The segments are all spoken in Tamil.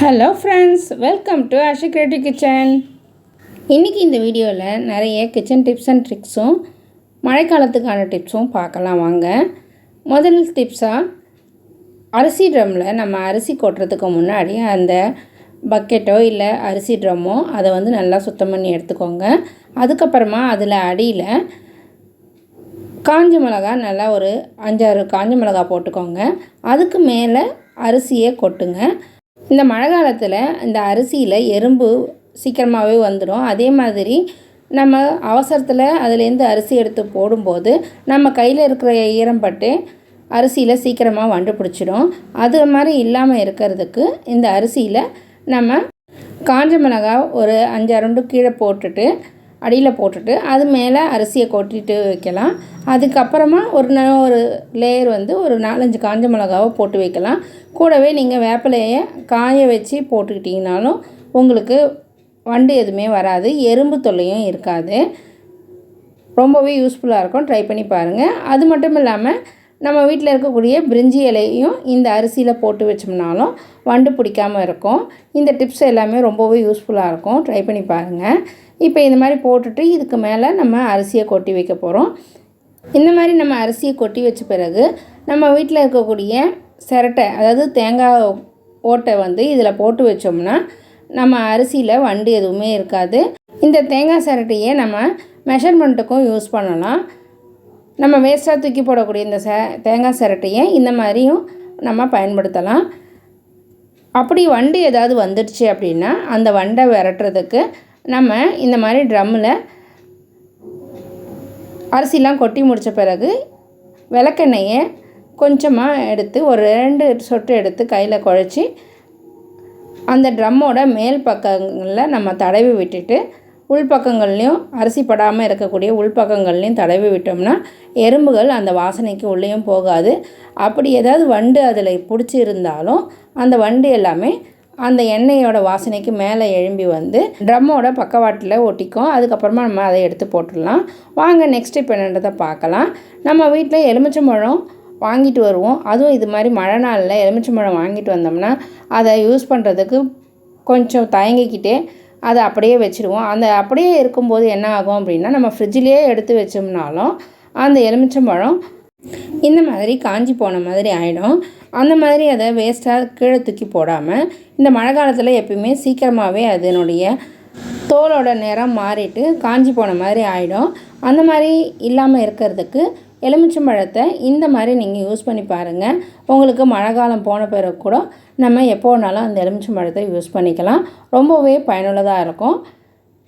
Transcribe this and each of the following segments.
Hello friends welcome to Ashi creative kitchen இன்றைக்கி இந்த வீடியோவில் நிறைய கிச்சன் டிப்ஸ் அண்ட் ட்ரிக்ஸும் மழைக்காலத்துக்கான டிப்ஸும் பார்க்கலாம் வாங்க. முதல் டிப்ஸாக அரிசி ட்ரம்மில் நம்ம அரிசி கொட்டுறதுக்கு முன்னாடி அந்த பக்கெட்டோ இல்லை அரிசி ட்ரம்மோ அதை வந்து நல்லா சுத்தம் பண்ணி எடுத்துக்கோங்க. அதுக்கப்புறமா அதில் அடியில் காஞ்ச மிளகா நல்லா ஒரு அஞ்சாறு காஞ்ச மிளகா போட்டுக்கோங்க. அதுக்கு மேலே அரிசியை கொட்டுங்க. இந்த மழை காலத்தில் இந்த அரிசியில் எறும்பு சீக்கிரமாகவே வந்துடும் அதே மாதிரி நம்ம அவசரத்தில் அதுலேருந்து அரிசி எடுத்து போடும்போது நம்ம கையில் இருக்கிற ஈரம் பட்டு அரிசியில் சீக்கிரமாக வண்டு பிடிச்சிடும் அது மாதிரி இல்லாமல் இருக்கிறதுக்கு இந்த அரிசியில் நம்ம காஞ்ச மிளகா ஒரு அஞ்சாறுண்டு கீழே போட்டுட்டு அடியில் போட்டுட்டு அது மேலே அரிசியை கொட்டிட்டு வைக்கலாம். அதுக்கப்புறமா ஒரு ந ஒரு லேயர் வந்து ஒரு நாலஞ்சு காஞ்ச மிளகாவை போட்டு வைக்கலாம். கூடவே நீங்கள் வேப்பிலையை காய வச்சு போட்டுக்கிட்டிங்கனாலும் உங்களுக்கு வண்டு எதுவுமே வராது. எறும்பு தொல்லையும் இருக்காது. ரொம்பவே யூஸ்ஃபுல்லாக இருக்கும். ட்ரை பண்ணி பாருங்கள் அது மட்டும் இல்லாமல் நம்ம வீட்டில் இருக்கக்கூடிய பிரிஞ்சி இலையும் இந்த அரிசியில் போட்டு வச்சோம்னாலும் வண்டு பிடிக்காமல் இருக்கும். இந்த டிப்ஸ் எல்லாமே ரொம்பவே யூஸ்ஃபுல்லாக இருக்கும். ட்ரை பண்ணி பாருங்கள் இப்போ இந்த மாதிரி போட்டுட்டு இதுக்கு மேலே நம்ம அரிசியை கொட்டி வைக்க போகிறோம். இந்த மாதிரி நம்ம அரிசியை கொட்டி வச்ச பிறகு நம்ம வீட்டில் இருக்கக்கூடிய சிரட்டை அதாவது தேங்காய் ஓட்டை வந்து இதில் போட்டு வச்சோம்னா நம்ம அரிசியில் வண்டு எதுவுமே இருக்காது. இந்த தேங்காய் சிரட்டையை நம்ம மெஷர்மெண்ட்டுக்கும் யூஸ் பண்ணலாம். நம்ம வேஸ்ட்டாக தூக்கி போடக்கூடிய இந்த ச தேங்காய் சிரட்டையை இந்த மாதிரியும் நம்ம பயன்படுத்தலாம். அப்படி வண்டு ஏதாவது வந்துடுச்சு அப்படின்னா அந்த வண்டை விரட்டுறதுக்கு நம்ம இந்த மாதிரி ட்ரம்மில் அரிசிலாம் கொட்டி முடித்த பிறகு விளக்கெண்ணெயை கொஞ்சமாக எடுத்து ஒரு ரெண்டு சொட்டு எடுத்து கையில் குழச்சி அந்த ட்ரம்மோட மேல் பக்கங்களில் நம்ம தடவி விட்டுட்டு உள்பக்கங்கள்லேயும் அரிசி படாமல் இருக்கக்கூடிய உள்பக்கங்கள்லேயும் தடவி விட்டோம்னா எறும்புகள் அந்த வாசனைக்கு உள்ளேயும் போகாது. அப்படி ஏதாவது வண்டு அதில் பிடிச்சி இருந்தாலும் அந்த வண்டு எல்லாமே அந்த எண்ணெயோட வாசனைக்கு மேலே எழும்பி வந்து ட்ரம்மோட பக்கவாட்டில் ஒட்டிக்கும். அதுக்கப்புறமா நம்ம அதை எடுத்து போட்டுடலாம். வாங்க நெக்ஸ்ட் இப்போ என்னன்றதை பார்க்கலாம். நம்ம வீட்டில் எலுமிச்சம்பழம் வாங்கிட்டு வருவோம். அதுவும் இது மாதிரி மழை நாளில் எலுமிச்சம்பழம் வாங்கிட்டு வந்தோம்னா அதை யூஸ் பண்ணுறதுக்கு கொஞ்சம் தயங்கிக்கிட்டே அதை அப்படியே வச்சுருவோம் அந்த அப்படியே இருக்கும்போது என்ன ஆகும் அப்படின்னா நம்ம ஃப்ரிட்ஜிலேயே எடுத்து வச்சோம்னாலும் அந்த எலுமிச்சம்பழம் இந்த மாதிரி காஞ்சி போன மாதிரி ஆகிடும் அந்த மாதிரி அதை வேஸ்ட்டாக கீழே தூக்கி போடாமல் இந்த மழை காலத்தில் எப்பயுமே சீக்கிரமாகவே அதனுடைய தோலோட நிறம் மாறிட்டு காஞ்சி போன மாதிரி ஆகிடும் அந்த மாதிரி இல்லாமல் இருக்கிறதுக்கு எலுமிச்சம்பழத்தை இந்த மாதிரி நீங்கள் யூஸ் பண்ணி பாருங்கள் உங்களுக்கு மழை காலம் போன பிறகு கூட நம்ம எப்போ வேணாலும் அந்த எலுமிச்சம்பழத்தை யூஸ் பண்ணிக்கலாம். ரொம்பவே பயனுள்ளதாக இருக்கும்.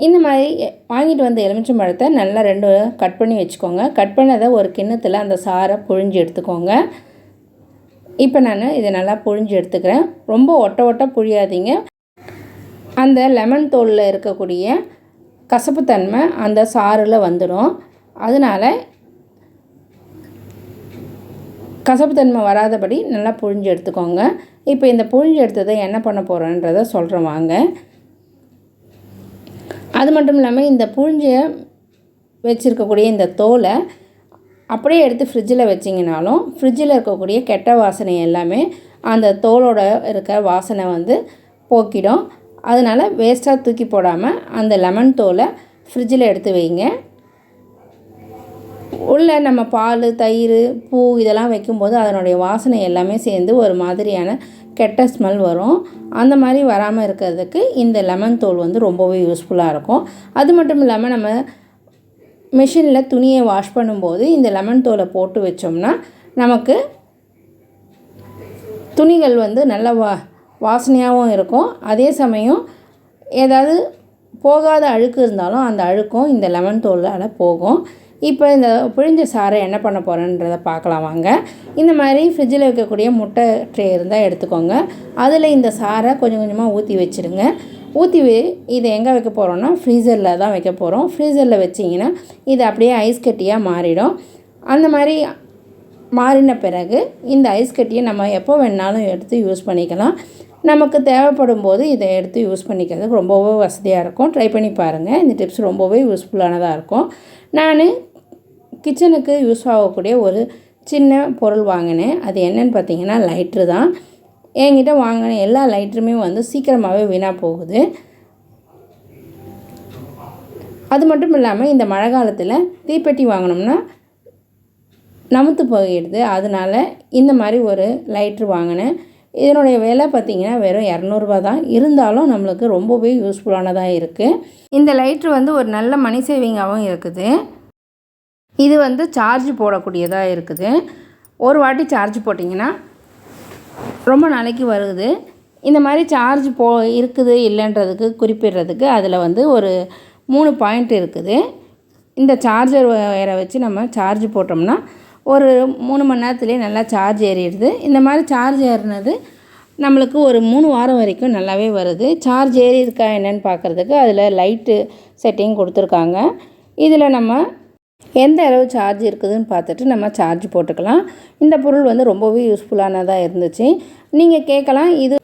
இந்த மாதிரி வாங்கிட்டு வந்த எலுமிச்சம்பழத்தை நல்லா ரெண்டு கட் பண்ணி வச்சுக்கோங்க. கட் பண்ணதை ஒரு கிண்ணத்தில் அந்த சாரை புழிஞ்சு எடுத்துக்கோங்க. இப்போ நான் இதை நல்லா புழிஞ்சு எடுத்துக்கிறேன். ரொம்ப ஒட்ட ஒட்ட புழியாதீங்க. அந்த லெமன் தோலில் இருக்கக்கூடிய கசப்புத்தன்மை அந்த சாறில் வந்துடும் அதனால் கசப்புத்தன்மை வராதபடி நல்லா புழிஞ்சு எடுத்துக்கோங்க. இப்போ இந்த புழிஞ்சு எடுத்ததை என்ன பண்ண போகிறேன்றதை சொல்கிறேன் வாங்க. அது மட்டும் இல்லாமல் இந்த புழிஞ்ச வச்சுருக்கக்கூடிய இந்த தோலை அப்படியே எடுத்து ஃப்ரிட்ஜில் வச்சிங்கனாலும் ஃப்ரிட்ஜில் இருக்கக்கூடிய கெட்ட வாசனை எல்லாமே அந்த தோலோட இருக்க வாசனை வந்து போக்கிடும். அதனால் வேஸ்ட்டாக தூக்கி போடாமல் அந்த லெமன் தோலை ஃப்ரிட்ஜில் எடுத்து வைங்க. உள்ளே நம்ம பால் தயிர் பூ இதெல்லாம் வைக்கும்போது அதனுடைய வாசனை எல்லாமே சேர்ந்து ஒரு மாதிரியான கெட்ட ஸ்மெல் வரும். அந்த மாதிரி வராமல் இருக்கிறதுக்கு இந்த லெமன் தோல் வந்து ரொம்பவே யூஸ்ஃபுல்லாக இருக்கும். அது மட்டும் இல்லாமல் நம்ம மிஷினில் துணியை வாஷ் பண்ணும்போது இந்த லெமன் தோலை போட்டு வச்சோம்னா நமக்கு துணிகள் வந்து நல்ல வா வாசனையாகவும் இருக்கும். அதே சமயம் ஏதாவது போகாத அழுக்கு இருந்தாலும் அந்த அழுக்கும் இந்த லெமன் தோலால் போகும். இப்போ இந்த புழிஞ்ச சாறை என்ன பண்ண போகிறேன்றதை பார்க்கலாம் வாங்க. இந்த மாதிரி ஃப்ரிட்ஜில் வைக்கக்கூடிய முட்டை ட்ரே இருந்தால் எடுத்துக்கோங்க. அதில் இந்த சாறை கொஞ்சம் கொஞ்சமாக ஊற்றி வச்சுருங்க. ஊற்றி இதை எங்கே வைக்க போகிறோன்னா ஃப்ரீசரில் தான் வைக்க போகிறோம் ஃப்ரீசரில் வச்சிங்கன்னா இது அப்படியே ஐஸ் கட்டியாக மாறிடும். அந்த மாதிரி மாறின பிறகு இந்த ஐஸ் கட்டியை நம்ம எப்போ வேணாலும் எடுத்து யூஸ் பண்ணிக்கலாம். நமக்கு தேவைப்படும் போது இதை எடுத்து யூஸ் பண்ணிக்கிறதுக்கு ரொம்பவே வசதியாக இருக்கும். ட்ரை பண்ணி பாருங்கள் இந்த டிப்ஸ் ரொம்பவே யூஸ்ஃபுல்லானதாக இருக்கும். நான் கிச்சனுக்கு யூஸ் ஆகக்கூடிய ஒரு சின்ன பொருள் வாங்கினேன். அது என்னென்னு பார்த்தீங்கன்னா லைட்ரு தான். என்கிட்ட வாங்கின எல்லா லைட்டருமே வந்து சீக்கிரமாகவே வீணாக போகுது. அது மட்டும் இல்லாமல் இந்த மழை காலத்தில் தீப்பெட்டி வாங்கினோம்னா நமுத்து போயிடுது. அதனால் இந்த மாதிரி ஒரு லைட்ரு வாங்கினேன். இதனுடைய விலை பார்த்திங்கன்னா வெறும் இரநூறுபா தான். இருந்தாலும் நம்மளுக்கு ரொம்பவே யூஸ்ஃபுல்லானதாக இருக்குது இந்த லைட்ரு வந்து ஒரு நல்ல மணி சேவிங்காகவும் இருக்குது. இது வந்து சார்ஜ் போடக்கூடியதாக இருக்குது. ஒரு வாட்டி சார்ஜ் போட்டிங்கன்னா ரொம்ப நாளைக்கு வருது. இந்த மாதிரி சார்ஜ் போ இருக்குது இல்லைன்றதுக்கு குறிப்பிடுறதுக்கு அதில் வந்து ஒரு மூணு பாயிண்ட் இருக்குது. இந்த சார்ஜர் வயரை வச்சு நம்ம சார்ஜ் போட்டோம்னா ஒரு மூணு மணி நேரத்துலேயே நல்லா சார்ஜ் ஏறிடுது. இந்த மாதிரி சார்ஜ் ஏறினது நம்மளுக்கு ஒரு மூணு வாரம் வரைக்கும் நல்லாவே வருது. சார்ஜ் ஏறி இருக்கா என்னன்னு பார்க்குறதுக்கு அதில் லைட்டு செட்டிங் கொடுத்துருக்காங்க. இதில் நம்ம எந்த அளவு சார்ஜ் இருக்குதுன்னு பார்த்துட்டு நம்ம சார்ஜ் போட்டுக்கலாம். இந்த பொருள் வந்து ரொம்பவே யூஸ்ஃபுல்லானதாக இருந்துச்சு. நீங்கள் கேட்கலாம் இது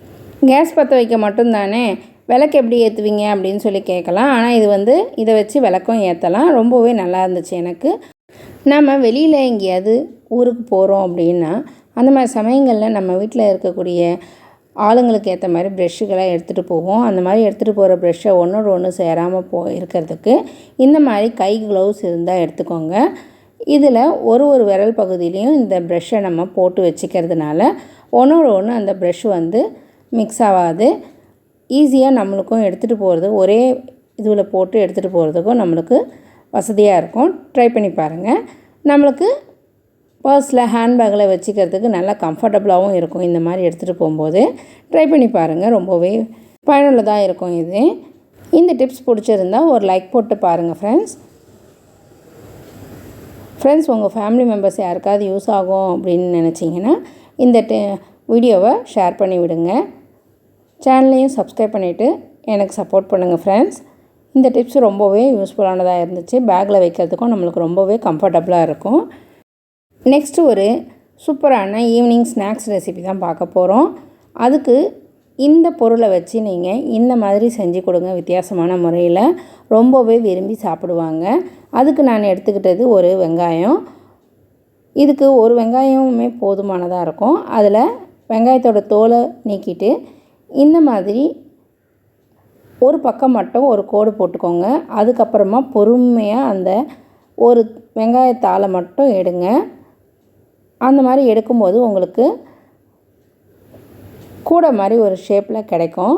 கேஸ் பற்ற வைக்க மட்டும்தானே? விளக்கு எப்படி ஏற்றுவீங்க அப்படின்னு சொல்லி கேட்கலாம். ஆனால் இது வந்து இதை வச்சு விளக்கம் ஏற்றலாம் ரொம்பவே நல்லா இருந்துச்சு எனக்கு. நம்ம வெளியில் எங்கேயாவது ஊருக்கு போகிறோம் அப்படின்னா அந்த மாதிரி சமயங்களில் நம்ம வீட்டில் இருக்கக்கூடிய ஆளுங்களுக்கு ஏற்ற மாதிரி ப்ரெஷ்ஷுகளை எடுத்துகிட்டு போவோம். அந்த மாதிரி எடுத்துகிட்டு போகிற ப்ரெஷ்ஷை ஒன்றோட ஒன்று சேராமல் போ இருக்கிறதுக்கு இந்த மாதிரி கை க்ளவுஸ் இருந்தால் எடுத்துக்கோங்க. இதில் ஒரு ஒரு விரல் பகுதியிலையும் இந்த ப்ரெஷ்ஷை நம்ம போட்டு வச்சுக்கிறதுனால ஒன்றோட ஒன்று அந்த ப்ரெஷ் வந்து மிக்ஸ் ஆகாது. ஈஸியாக நம்மளுக்கும் எடுத்துகிட்டு போகிறது ஒரே இதுவில் போட்டு எடுத்துகிட்டு போகிறதுக்கும் நம்மளுக்கு வசதியாக இருக்கும். ட்ரை பண்ணி பாருங்கள் நம்மளுக்கு பர்ஸில் ஹேண்ட்பேக்கில் வச்சுக்கிறதுக்கு நல்லா கம்ஃபர்டபுளாகவும் இருக்கும். இந்த மாதிரி எடுத்துகிட்டு போகும்போது ட்ரை பண்ணி பாருங்கள் ரொம்பவே பயனுள்ளதாக இருக்கும் இது. இந்த டிப்ஸ் பிடிச்சிருந்தா ஒரு லைக் போட்டு பாருங்கள் ஃப்ரெண்ட்ஸ் ஃப்ரெண்ட்ஸ் உங்கள் ஃபேமிலி மெம்பர்ஸ் யாருக்காவது யூஸ் ஆகும் அப்படின்னு நினச்சிங்கன்னா இந்த வீடியோவை ஷேர் பண்ணி விடுங்க. சேனலையும் சப்ஸ்கிரைப் பண்ணிவிட்டு எனக்கு சப்போர்ட் பண்ணுங்கள் ஃப்ரெண்ட்ஸ் இந்த டிப்ஸ் ரொம்பவே யூஸ்ஃபுல்லானதாக இருந்துச்சு. பேக்கில் வைக்கிறதுக்கும் நம்மளுக்கு ரொம்பவே கம்ஃபர்டபுளாக இருக்கும். நெக்ஸ்ட்டு ஒரு சூப்பரான ஈவினிங் ஸ்நாக்ஸ் ரெசிபி தான் பார்க்க போகிறோம் அதுக்கு இந்த பொருளை வச்சு நீங்கள் இந்த மாதிரி செஞ்சு கொடுங்க வித்தியாசமான முறையில். ரொம்பவே விரும்பி சாப்பிடுவாங்க. அதுக்கு நான் எடுத்துக்கிட்டது ஒரு வெங்காயம். இதுக்கு ஒரு வெங்காயமுமே போதுமானதாக இருக்கும். அதில் வெங்காயத்தோட தோலை நீக்கிட்டு இந்த மாதிரி ஒரு பக்கம் மட்டும் ஒரு கோடு போட்டுக்கோங்க. அதுக்கப்புறமா பொறுமையாக அந்த ஒரு வெங்காயத்தாளை மட்டும் எடுங்க. அந்த மாதிரி எடுக்கும்போது உங்களுக்கு கூட மாதிரி ஒரு ஷேப்பில் கிடைக்கும்.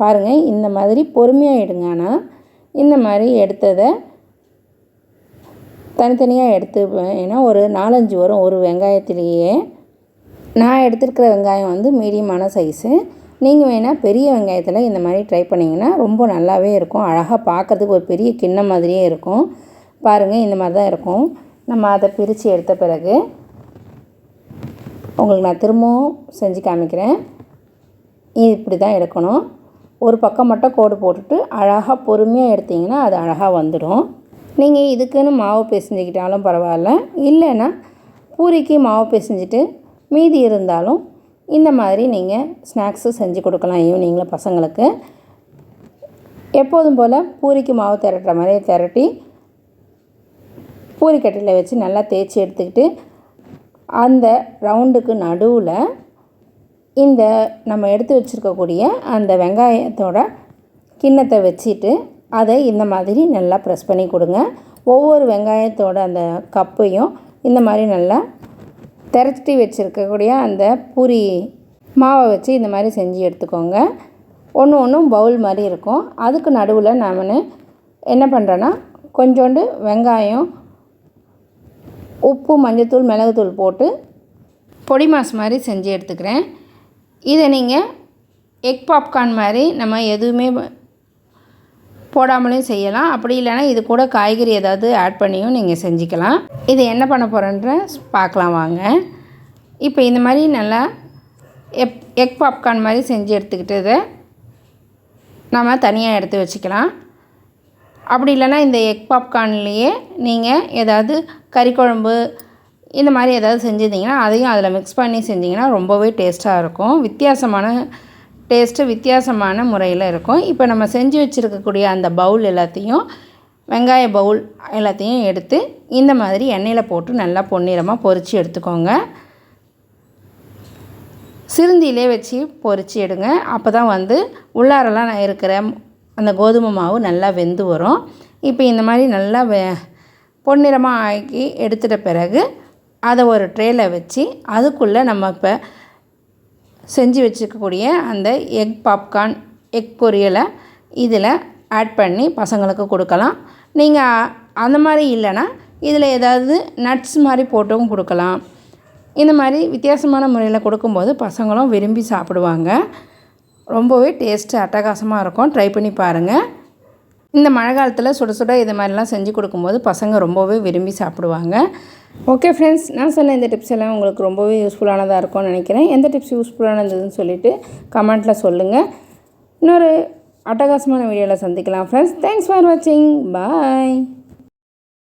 பாருங்கள் இந்த மாதிரி பொறுமையாக எடுங்க. ஆனால் இந்த மாதிரி எடுத்ததை தனித்தனியாக எடுத்து ஏன்னா ஒரு நாலஞ்சு வரும். ஒரு வெங்காயத்திலேயே நான் எடுத்துருக்கிற வெங்காயம் வந்து மீடியமான சைஸு நீங்கள் வேணால் பெரிய வெங்காயத்தில் இந்த மாதிரி ட்ரை பண்ணிங்கன்னா ரொம்ப நல்லாவே இருக்கும். அழகாக பார்க்குறதுக்கு ஒரு பெரிய கிண்ணம் மாதிரியே இருக்கும். பாருங்கள் இந்த மாதிரி தான் இருக்கும். நம்ம அதை பிரித்து எடுத்த பிறகு உங்களுக்கு நான் திரும்பவும் செஞ்சு காமிக்கிறேன். இப்படி தான் எடுக்கணும். ஒரு பக்கம் மட்டும் கோடு போட்டுட்டு அழகாக பொறுமையாக எடுத்திங்கன்னா அது அழகாக வந்துடும். நீங்கள் இதுக்குன்னு மாவு பிசைஞ்சிக்கிட்டாலும் பரவாயில்ல. இல்லைன்னா பூரிக்கு மாவு பிசைஞ்சிட்டு மீதி இருந்தாலும் இந்த மாதிரி நீங்கள் ஸ்நாக்ஸு செஞ்சு கொடுக்கலாம் ஈவினிங்கில் பசங்களுக்கு. எப்போதும் போல் பூரிக்கு மாவு திரட்டுற மாதிரியே திரட்டி பூரிக்கட்டையில் வச்சு நல்லா தேய்ச்சி எடுத்துக்கிட்டு அந்த ரவுண்டுக்கு நடுவில் இந்த நம்ம எடுத்து வச்சுருக்கக்கூடிய அந்த வெங்காயத்தோட கிண்ணத்தை வச்சுட்டு அதை இந்த மாதிரி நல்லா ப்ரெஸ் பண்ணி கொடுங்க. ஒவ்வொரு வெங்காயத்தோட அந்த கப்பையும் இந்த மாதிரி நல்லா திரட்டி வச்சுருக்கக்கூடிய அந்த பூரி மாவை வச்சு இந்த மாதிரி செஞ்சு எடுத்துக்கோங்க. ஒன்று ஒன்றும் பவுல் மாதிரி இருக்கும். அதுக்கு நடுவில் நான் என்ன பண்ணுறேன்னா கொஞ்சோண்டு வெங்காயம் உப்பு மஞ்சத்தூள் மிளகுத்தூள் போட்டு பொடி மாஸ் மாதிரி செஞ்சு எடுத்துக்கிறேன். இதை நீங்கள் எக் பாப்கார்ன் மாதிரி நம்ம எதுவுமே போடாமலையும் செய்யலாம். அப்படி இல்லைனா இது கூட காய்கறி ஏதாவது ஆட் பண்ணியும் நீங்கள் செஞ்சுக்கலாம். இது என்ன பண்ண போகிறேன்ற பார்க்கலாம் வாங்க. இப்போ இந்த மாதிரி நல்லா எப் எக் பாப்கார்ன் மாதிரி செஞ்சு எடுத்துக்கிட்டதை நம்ம தனியாக எடுத்து வச்சுக்கலாம். அப்படி இல்லைனா இந்த எக் பாப்கார்ன்லேயே நீங்கள் ஏதாவது கறி குழம்பு இந்த மாதிரி ஏதாவது செஞ்சுருந்தீங்கன்னா அதையும் அதில் மிக்ஸ் பண்ணி செஞ்சிங்கன்னா ரொம்பவே டேஸ்ட்டாக இருக்கும். வித்தியாசமான டேஸ்ட்டு வித்தியாசமான முறையில் இருக்கும். இப்போ நம்ம செஞ்சு வச்சுருக்கக்கூடிய அந்த பவுல் எல்லாத்தையும் வெங்காய பவுல் எல்லாத்தையும் எடுத்து இந்த மாதிரி எண்ணெயில் போட்டு நல்லா பொன்னிறமாக பொரித்து எடுத்துக்கோங்க. சிறுந்தியிலே வச்சு பொறிச்சு எடுங்க. அப்போ தான் வந்து உள்ளாரெல்லாம் இருக்கிற அந்த கோதுமை மாவு நல்லா வெந்து வரும். இப்போ இந்த மாதிரி நல்லா வெ பொன்னிறமாக ஆக்கி எடுத்துட்ட பிறகு அதை ஒரு ட்ரேயில் வச்சு அதுக்குள்ளே நம்ம இப்போ செஞ்சு வச்சுக்கக்கூடிய அந்த எக் பாப்கார்ன் எக் பொரியலை இதில் ஆட் பண்ணி பசங்களுக்கு கொடுக்கலாம். நீங்கள் அந்த மாதிரி இல்லைன்னா இதில் ஏதாவது நட்ஸ் மாதிரி போட்டும் கொடுக்கலாம். இந்த மாதிரி வித்தியாசமான முறையில் கொடுக்கும்போது பசங்களும் விரும்பி சாப்பிடுவாங்க. ரொம்பவே டேஸ்ட்டு அட்டகாசமாக இருக்கும். ட்ரை பண்ணி பாருங்கள் இந்த மழை காலத்தில் சுட சுட இது மாதிரிலாம் செஞ்சு கொடுக்கும்போது பசங்க ரொம்பவே விரும்பி சாப்பிடுவாங்க. ஓகே ஃப்ரெண்ட்ஸ் நான் சொன்ன இந்த டிப்ஸ் எல்லாம் உங்களுக்கு ரொம்பவே யூஸ்ஃபுல்லானதாக இருக்கும்னு நினைக்கிறேன். எந்த டிப்ஸ் யூஸ்ஃபுல்லானதுன்னு சொல்லிவிட்டு கமெண்ட்டில் சொல்லுங்கள் இன்னொரு அட்டகாசமான வீடியோவில் சந்திக்கலாம் ஃப்ரெண்ட்ஸ் தேங்க்ஸ் ஃபார் வாட்சிங் பாய்